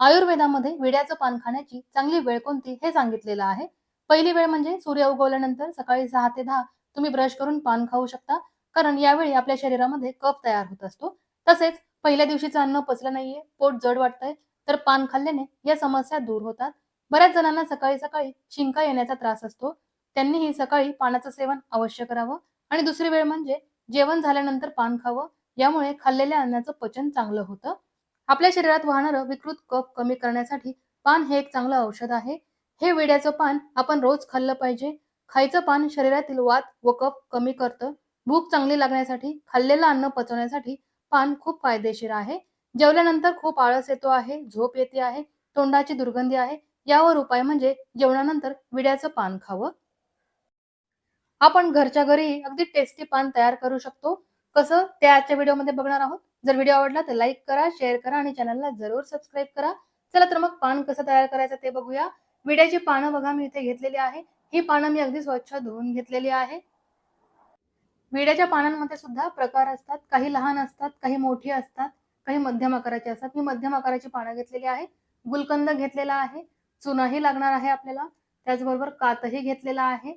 आयुर्वेदामध्ये विड्याचं पान खाण्याची चांगली वेळ कोणती हे सांगितलेलं आहे. पहिली वेळ म्हणजे सूर्य उगवल्यानंतर सकाळी सहा ते दहा तुम्ही ब्रश करून पान खाऊ शकता. कारण यावेळी आपल्या शरीरामध्ये कफ तयार होत असतो. तसेच पहिल्या दिवशीचं अन्न पचलं नाहीये पोट जड वाटतंय तर पान खाल्ल्याने या समस्या दूर होतात. बऱ्याच जणांना सकाळी सकाळी शिंका येण्याचा त्रास असतो. त्यांनीही सकाळी पानाचं सेवन अवश्य करावं. आणि दुसरी वेळ म्हणजे जेवण झाल्यानंतर पान खावं. यामुळे खाल्लेल्या अन्नाचं पचन चांगलं होतं. आपल्या शरीरात वाहणारं विकृत कफ कमी करण्यासाठी पान हे एक चांगलं औषध आहे. हे विड्याचं पान आपण रोज खाल्लं पाहिजे. खायचं पान शरीरातील वात व कफ कमी करतं. भूक चांगली लागण्यासाठी खाल्लेलं अन्न पचवण्यासाठी पान खूप फायदेशीर आहे. जेवल्यानंतर खूप आळस येतो आहे झोप येते आहे तोंडाची दुर्गंधी आहे. यावर उपाय म्हणजे जेवणानंतर विड्याचं पान खावं. आपण घरच्या घरी अगदी टेस्टी पान तयार करू शकतो. कसं? ते आजच्या व्हिडिओमध्ये बघणार आहोत. जर व्हिडिओ आवडला तर लाईक करा शेअर करा आणि चॅनलला जरूर सबस्क्राईब करा. चला तर मग पान कसं तयार करायचं ते बघूया. विड्याची पानं बघा मी इथे घेतलेली आहे. ही पानं मी अगदी स्वच्छ धुवून घेतलेली आहे. विड्याच्या पानांमध्ये सुद्धा प्रकार असतात. काही लहान असतात काही मोठी असतात काही मध्यम आकाराची असतात. मी मध्यम आकाराची पानं घेतलेली आहे. गुलकंद घेतलेला आहे. चुनाही लागणार आहे आपल्याला. त्याचबरोबर कातही घेतलेला आहे.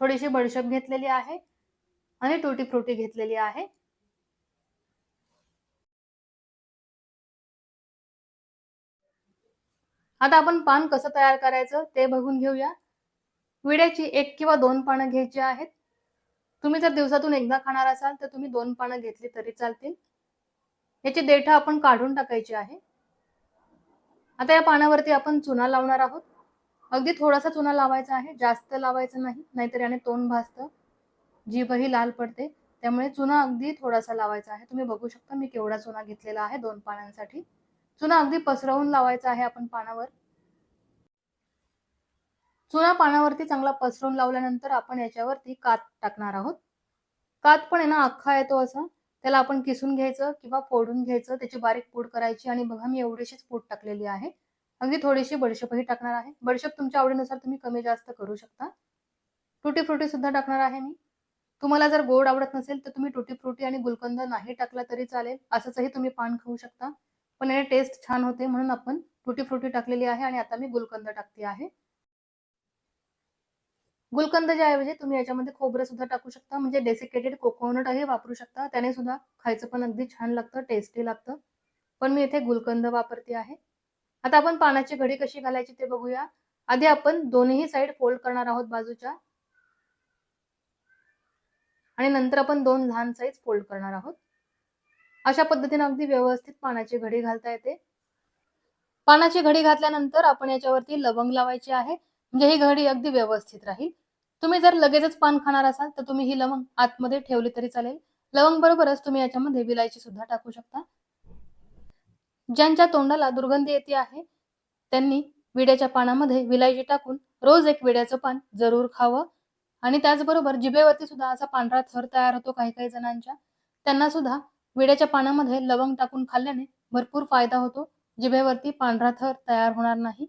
थोडीशी बडशप घेतलेली आहे. आणि टुटी फ्रुटी घेतलेली आहे. आता आपण पान कसं तयार करायचं ते बघून घेऊया. विड्याची एक किंवा दोन पानं घ्यायची आहेत. तुम्ही जर दिवसातून एकदा खाणार असाल तर तुम्ही दोन पानं घेतली तरी चालतील. याची देठ आपण काढून टाकायची आहे. आता या पानावरती आपण चुना लावणार आहोत. अगदी थोडासा चुना लावायचा आहे. जास्त लावायचं नाही नाहीतर याने तोंड भासतं. जीभही लाल पडते. त्यामुळे चुना अगदी थोडासा लावायचा आहे. तुम्ही बघू शकता मी केवढा चुना घेतलेला आहे दोन पानांसाठी. चुना अगदी पसरवून लावायचा आहे आपण पानावर. चुना पानावरती चांगला पसरवून लावल्यानंतर आपण याच्यावरती कात टाकणार आहोत. कात पण आहे ना अख्खा येतो असा. त्याला आपण किसून घ्यायचं किंवा फोडून घ्यायचं त्याची बारीक पूड करायची आणि बघा मी एवढीशीच पूड टाकलेली आहे. अगदी थोडीशी बडशेपही टाकणार आहे. बडशेप तुमच्या आवडीनुसार तुम्ही कमी जास्त करू शकता. टुटी फ्रुटी सुद्धा टाकणार आहे मी. तुम्हाला जर गोड आवडत नसेल तर तुम्ही टुटी फ्रुटी आणि गुलकंद नाही टाकला तरी चालेल. असंचही तुम्ही पान खाऊ शकता. पण याने टेस्ट छान होते म्हणून आपण टुटी फ्रुटी टाकलेली आहे आणि आता मी गुलकंद टाकते आहे. गुलकंद गुलकंदच्या ऐवजी तुम्ही याच्यामध्ये खोबरं सुद्धा टाकू शकता म्हणजे डेसिकेटेड कोकोनटही वापरू शकता. त्याने सुद्धा खायचं पण अगदी छान लागतं टेस्टी लागतं. पण मी इथे गुलकंद वापरते आहे. आता आपण पानाची घडी कशी घालायची ते बघूया. आधी आपण दोन्ही साईड फोल्ड करणार आहोत बाजूच्या. आणि नंतर आपण दोन लहान साईज फोल्ड करणार आहोत. अशा पद्धतीने अगदी व्यवस्थित पानाची घडी घालता येते. पानाची घडी घातल्यानंतर आपण याच्यावरती लवंग लावायची आहे. म्हणजे ही घडी अगदी व्यवस्थित राहील. तुम्ही जर लगेचच पान खाणार असाल तर तुम्ही ही लवंग आतमध्ये ठेवली तरी चालेल. लवंग बरोबरच तुम्ही याच्यामध्ये विलायची सुद्धा टाकू शकता. ज्यांच्या तोंडाला दुर्गंधी येते आहे त्यांनी विड्याच्या पानामध्ये विलायची टाकून रोज एक विड्याचं पान जरूर खावं. आणि त्याचबरोबर जिभेवरती सुद्धा असा पांढरा थर तयार होतो काही काही जणांच्या. त्यांना सुद्धा विड्याच्या पानामध्ये लवंग टाकून खाल्ल्याने भरपूर फायदा होतो जिभेवरती पांढरा थर तयार होणार नाही.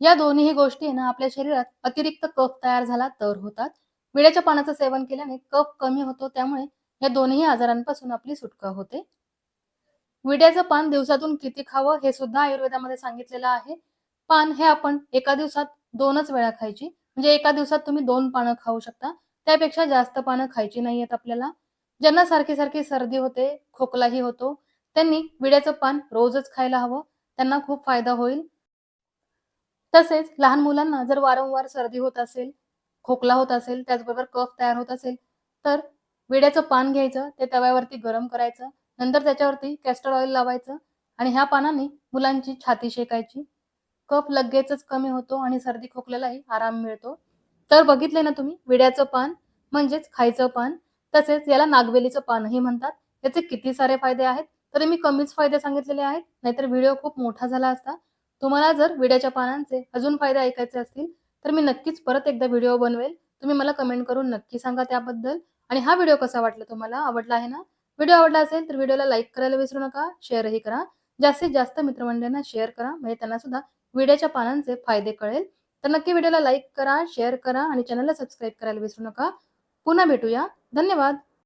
या दोन्ही गोष्टी ना आपल्या शरीरात अतिरिक्त कफ तयार झाला तर होतात. विड्याच्या पानाचं सेवन केल्याने कफ कमी होतो त्यामुळे या दोन्ही आजारांपासून आपली सुटका होते. विड्याचं पान दिवसातून किती खावं हे सुद्धा आयुर्वेदामध्ये सांगितलेलं आहे. पान हे आपण एका दिवसात दोनच वेळा खायची म्हणजे एका दिवसात तुम्ही दोन पानं खाऊ शकता. त्यापेक्षा जास्त पानं खायची नाहीयेत आपल्याला. ज्यांना सारखी सारखी सर्दी होते खोकलाही होतो त्यांनी विड्याचं पान रोजच खायला हवं त्यांना खूप फायदा होईल. तसेच लहान मुलांना जर वारंवार सर्दी होत असेल खोकला होत असेल त्याचबरोबर कफ तयार होत असेल तर विड्याचं पान घ्यायचं ते तव्यावरती गरम करायचं नंतर त्याच्यावरती कॅस्टर ऑइल लावायचं आणि ह्या पानाने मुलांची छाती शेकायची. कफ लगेचच कमी होतो आणि सर्दी खोकल्यालाही आराम मिळतो. तर बघितले ना तुम्ही विड्याचं पान म्हणजेच खायचं पान. तसेच याला नागवेलीचं पानही म्हणतात. याचे किती सारे फायदे आहेत? तरी मी कमीच फायदे सांगितलेले आहेत. नाहीतर व्हिडिओ खूप मोठा झाला असता. तुम्हाला जर विड्याच्या पानांचे अजून फायदे ऐकायचे असतील तर मी नक्कीच परत एकदा व्हिडिओ बनवेल. तुम्ही मला कमेंट करून नक्की सांगा त्याबद्दल. आणि हा व्हिडिओ कसा वाटला तुम्हाला? आवडला आहे ना? व्हिडिओ आवडला असेल तर व्हिडिओला लाईक करायला विसरू नका शेअरही करा. जास्तीत जास्त मित्रमंडळींना शेअर करा म्हणजे त्यांना सुद्धा विड्याच्या पानांचे फायदे कळेल. तर नक्की व्हिडिओला लाईक करा शेअर करा आणि चॅनलला सबस्क्राईब करायला विसरू नका. पुन्हा भेटूया. धन्यवाद.